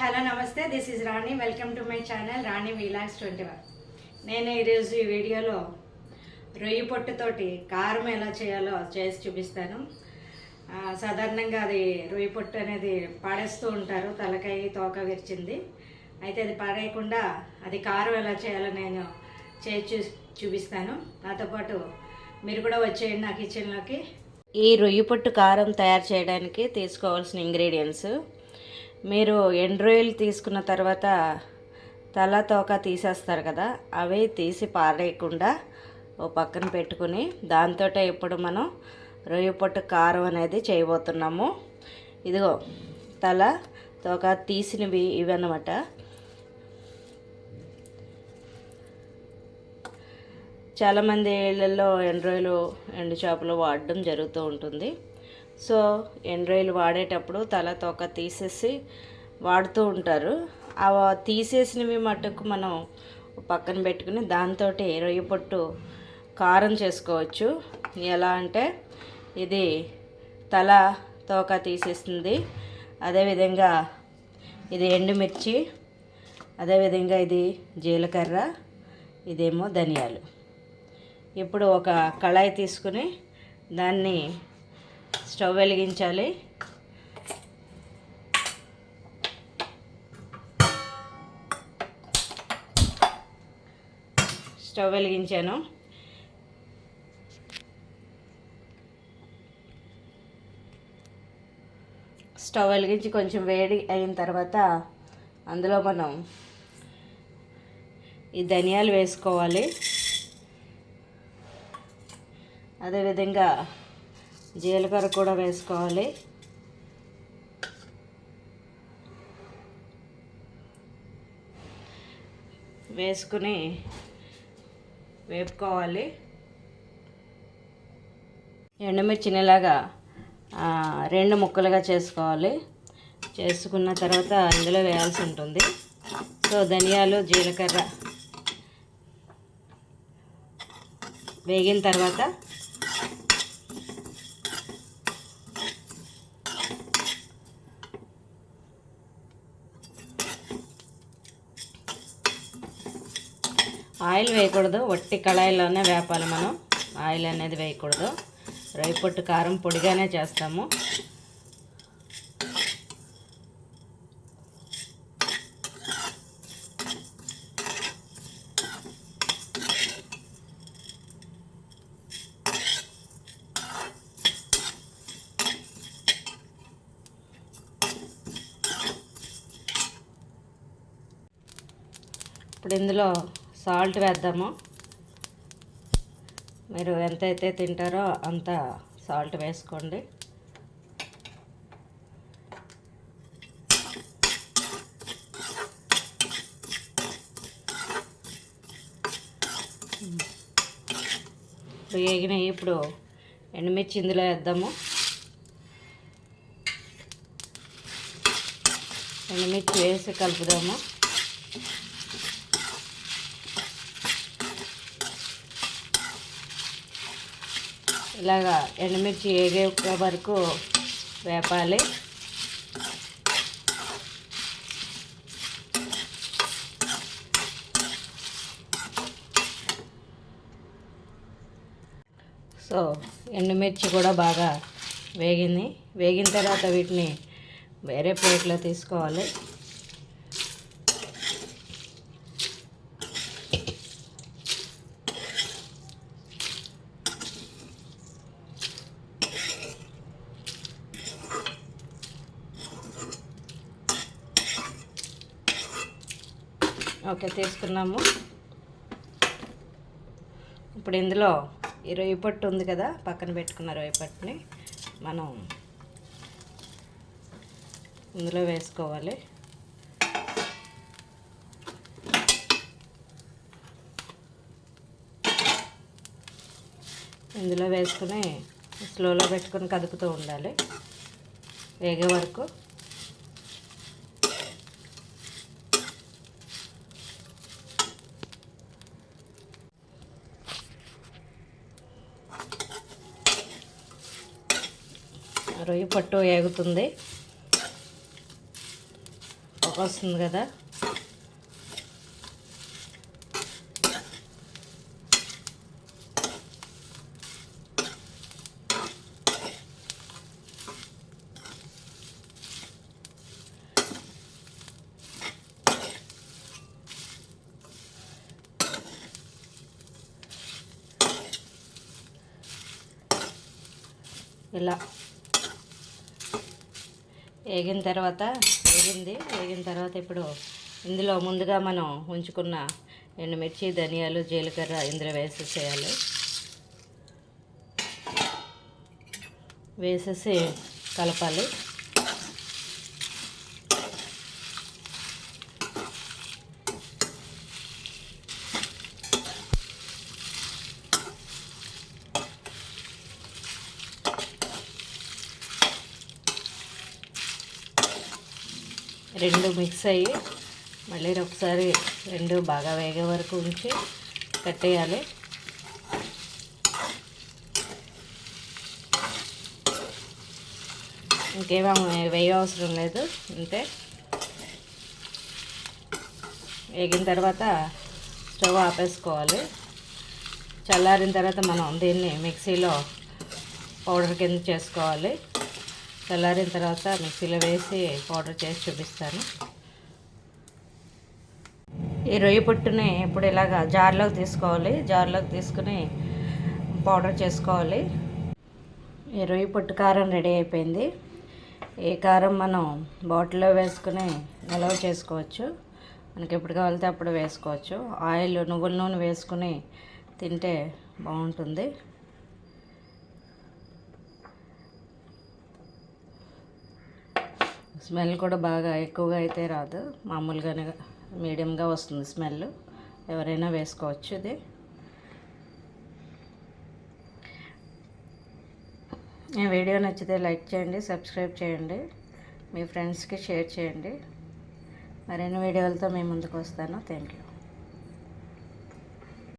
Hello నమస్తే. This is Rani welcome to my channel Rani vlogs twenty one నేను ఈరోజు ఈ వీడియోలో రొయ్యి పొట్టుతోటి కారం ఎలా చేయాలో చేసి చూపిస్తాను. సాధారణంగా అది రొయ్యి పొట్టు అనేది పాడేస్తూ ఉంటారు. తలకాయ తోక విరిచింది. అయితే అది పాడేయకుండా అది కారం ఎలా చేయాలో నేను చేసి చూపిస్తాను. నాతో పాటు మీరు కూడా వచ్చేయండి నా కిచెన్లోకి ఈ రొయ్యి పొట్టు కారం తయారు చేయడానికి తీసుకోవాల్సిన ఇంగ్రీడియంట్స్ మీరు ఎండ్రోయిల్ తీసుకున్న తర్వాత తల తోక తీసేస్తారు కదా అవి తీసి పారేయకుండా ఓ పక్కన పెట్టుకుని దాంతో ఇప్పుడు మనం రొయ్య పొట్టు కారం అనేది చేయబోతున్నాము. ఇదిగో తల తోక తీసినవి ఇవి అన్నమాట చాలామంది ఇళ్ళల్లో ఎండ్రాయిలు ఎండు చేపలు వాడడం జరుగుతూ ఉంటుంది. సో ఎండ్రాయిల్ వాడేటప్పుడు తల తోక తీసేసి వాడుతూ ఉంటారు. ఆ తీసేసినవి మటుకు మనం పక్కన పెట్టుకుని దాంతో రొయ్య పొట్టు కారం చేసుకోవచ్చు. ఎలా అంటే ఇది తల తోక తీసేస్తుంది. అదేవిధంగా ఇది ఎండుమిర్చి అదేవిధంగా ఇది జీలకర్ర ఇదేమో ధనియాలు. ఇప్పుడు ఒక కళాయి తీసుకుని దాన్ని స్టవ్ వెలిగించాలి. స్టవ్ వెలిగించాను. స్టవ్ వెలిగించి కొంచెం వేడి అయిన తర్వాత అందులో మనం ఈ ధనియాలు వేసుకోవాలి. అదేవిధంగా జీలకర్ర కూడా వేసుకోవాలి. వేసుకుని వేపుకోవాలి. ఎండుమిర్చినిలాగా రెండు ముక్కలుగా చేసుకోవాలి. చేసుకున్న తర్వాత ఇందులో వేయాల్సి ఉంటుంది. సో ధనియాలు జీలకర్ర వేగిన తర్వాత ఆయిల్ వేయకూడదు వట్టి కళాయిలోనే వేపాలి మనం. ఆయిల్ అనేది వేయకూడదు. రైపొట్టు కారం పొడిగానే చేస్తాము. ఇప్పుడు ఇందులో సాల్ట్ వేద్దాము. మీరు ఎంతైతే తింటారో అంత సాల్ట్ వేసుకోండి. ఇప్పుడు వేగినాయి ఇప్పుడు ఎండుమిర్చి ఇందులో వేద్దాము. ఎండుమిర్చి వేసి కలుపుదాము. ఇలాగా ఎండుమిర్చి ఏగే వరకు వేపాలి. సో ఎండుమిర్చి కూడా బాగా వేగింది. వేగిన తర్వాత వీటిని వేరే ప్లేట్లో తీసుకోవాలి. ఓకే తీసుకున్నాము. ఇప్పుడు ఇందులో ఈ రొయ్యి పట్టు ఉంది కదా పక్కన పెట్టుకున్న రొయ్యి పట్టుని మనం ఇందులో వేసుకోవాలి. ఇందులో వేసుకుని స్లోలో పెట్టుకొని కదుపుతూ ఉండాలి. వేగే వరకు రొయ్య పట్టు ఏగుతుంది. వస్తుంది కదా. ఇలా. వేగిన తర్వాత వేగింది. వేగిన తర్వాత ఇప్పుడు ఇందులో ముందుగా మనం ఉంచుకున్న ఎండుమిర్చి ధనియాలు జీలకర్ర ఇందులో వేసేసేయాలి వేసేసి కలపాలి. రెండు మిక్స్ అయ్యి మళ్ళీ ఒకసారి రెండు బాగా వేగే వరకు ఉంచి కట్టేయాలి. ఇంకేమో వేయ అవసరం లేదు అంతే. వేగిన తర్వాత స్టవ్ ఆపేసుకోవాలి. చల్లారిన తర్వాత మనం దీన్ని మిక్సీలో పౌడర్ కింద చేసుకోవాలి. చల్లారిన తర్వాత మిక్సీలో వేసి పౌడర్ చేసి చూపిస్తాను. ఈ రొయ్య పొట్టుని ఇప్పుడు ఇలాగా జార్లోకి తీసుకోవాలి. జార్లోకి తీసుకుని పౌడర్ చేసుకోవాలి. ఈ రొయ్య పొట్టు కారం రెడీ అయిపోయింది. ఈ కారం మనం బాటిల్లో వేసుకుని నిలవ చేసుకోవచ్చు. మనకి ఎప్పుడు కావాలితే అప్పుడు వేసుకోవచ్చు. ఆయిల్ నువ్వుల నూనె వేసుకుని తింటే బాగుంటుంది. స్మెల్ కూడా బాగా ఎక్కువగా అయితే రాదు. మామూలుగానే మీడియంగా వస్తుంది స్మెల్. ఎవరైనా వేసుకోవచ్చు ఇది. ఈ వీడియో నచ్చితే లైక్ చేయండి సబ్స్క్రైబ్ చేయండి మీ ఫ్రెండ్స్కి షేర్ చేయండి. మరిన్ని వీడియోలతో మీ ముందుకు వస్తాను. Thank you.